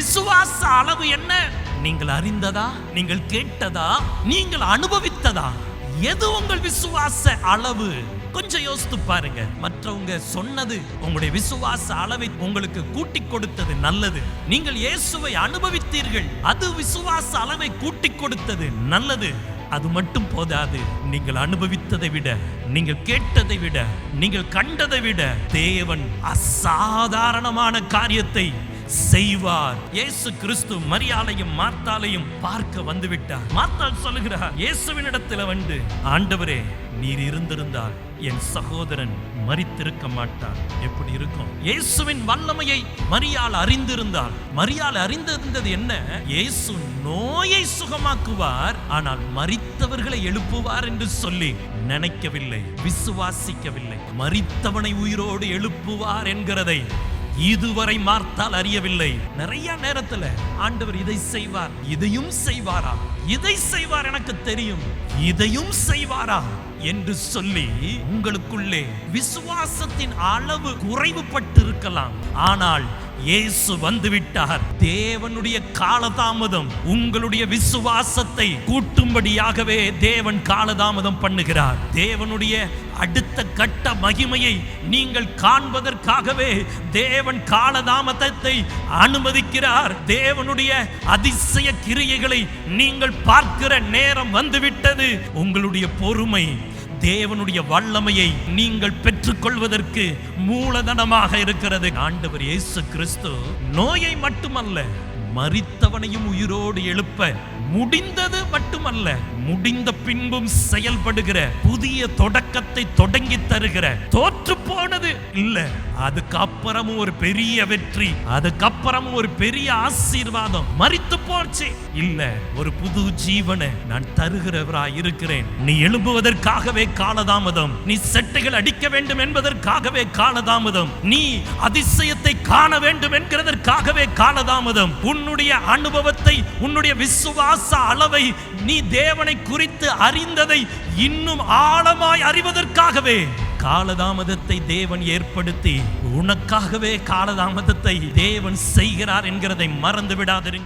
விசுவாச அளவு என்ன? நீங்கள் அறிந்ததா? நீங்கள் கேட்டதா? நீங்கள் அனுபவித்ததா? எது உங்கள் விசுவாச அளவு? கொஞ்சம் யோசித்து பாருங்க. மற்றவங்க சொன்னது உங்களுடைய விசுவாச அளவை உங்களுக்கு கூட்டி கொடுத்தது நல்லது. நீங்கள் இயேசுவை அனுபவித்தீர்கள். அது விசுவாச அளவை கூட்டி கொடுத்தது நல்லது. அது மட்டும் போதாது. நீங்கள் அனுபவித்ததை விட நீங்கள் கேட்டதை விட நீங்கள் கண்டதை விட தேவன் அசாதாரணமான காரியத்தை செய்வார். இயேசு கிறிஸ்து மரியாதையும் மார்த்தாலையும் பார்க்க வந்துவிட்டார். மார்த்தால் மார்த்தாள் சொல்லுகிறார் இயேசுவினிடத்தில் வந்து ஆண்டவரே நீர் இருந்திருந்தால் என் சகோதரன் மறித்திருக்க மாட்டார். எப்படி இருக்கும்? இயேசுவின் வல்லமையை மரியாள் அறிந்திருந்தால். மரியாள் அறிந்திருந்தது என்ன? இயேசு நோயை சுகமாக்குவார் ஆனால் மறித்தவர்களை எழுப்புவார் என்று சொல்லி நினைக்கவில்லை விசுவாசிக்கவில்லை. மறித்தவனை உயிரோடு எழுப்புவார் என்கிறதை இதுவரை மார்த்தால் அறியவில்லை. நிறைய நேரத்துல ஆண்டவர் இதை செய்வார். இதையும் செய்வாரா? இதை செய்வார் எனக்கு தெரியும். இதையும் செய்வாரா? என்று சொல்லி உங்களுக்குள்ளே விசுவாசத்தின் அளவு குறைவுபட்டிருக்கலாம். ஆனால் இயேசு வந்துவிட்டார். தேவனுடைய காலதாமதம் உங்களுடைய விசுவாசத்தை கூட்டும்படியாகவே தேவன் காலதாமதம் பண்ணுகிறார். தேவனுடைய அடுத்த கட்ட மகிமையை நீங்கள் காண்பதற்காகவே தேவன் காலதாமதத்தை அனுமதிக்கிறார். தேவனுடைய அதிசய கிரியைகளை நீங்கள் பார்க்கிற நேரம் வந்துவிட்டது. உங்களுடைய பொறுமை தேவனுடைய வல்லமையை நீங்கள் பெற்றுக்கொள்வதற்கு மூலதனமாக இருக்கிறது. ஆண்டவர் இயேசு கிறிஸ்து நோயை மட்டுமல்ல மறித்தவனையும் உயிரோடு எழுப்ப முடிந்தது மட்டுமல்ல முடிந்த பின்பும் செயல்படுகிற புதிய தொடக்கத்தை தொடங்கி தருகிற தோற்று போனது இல்ல. அதுக்கப்புறமும் ஒரு பெரிய வெற்றி அதுக்கப்புறமும் ஒரு பெரிய ஆசீர்வாதம் மறித்து போச்சு. இல்ல ஒரு புது ஜீவனை நான் தருகிறவரா இருக்கிறேன். நீ எழும்புவதற்காகவே காலதாமதம் நீ செட்டைகள் அடிக்க வேண்டும் என்பதற்காகவே காலதாமதம் நீ அதிசயத்தை காண வேண்டும் என்கிறதற்காகவே காலதாமதம். உன்னுடைய அனுபவத்தை உன்னுடைய விசுவாச அளவை நீ தேவனை குறித்து அறிந்ததை இன்னும் ஆழமாய் அறிவதற்காகவே காலதாமதத்தை தேவன் ஏற்படுத்தி உனக்காகவே காலதாமதத்தை தேவன் செய்கிறார் என்கிறதை மறந்து விடாதிருங்க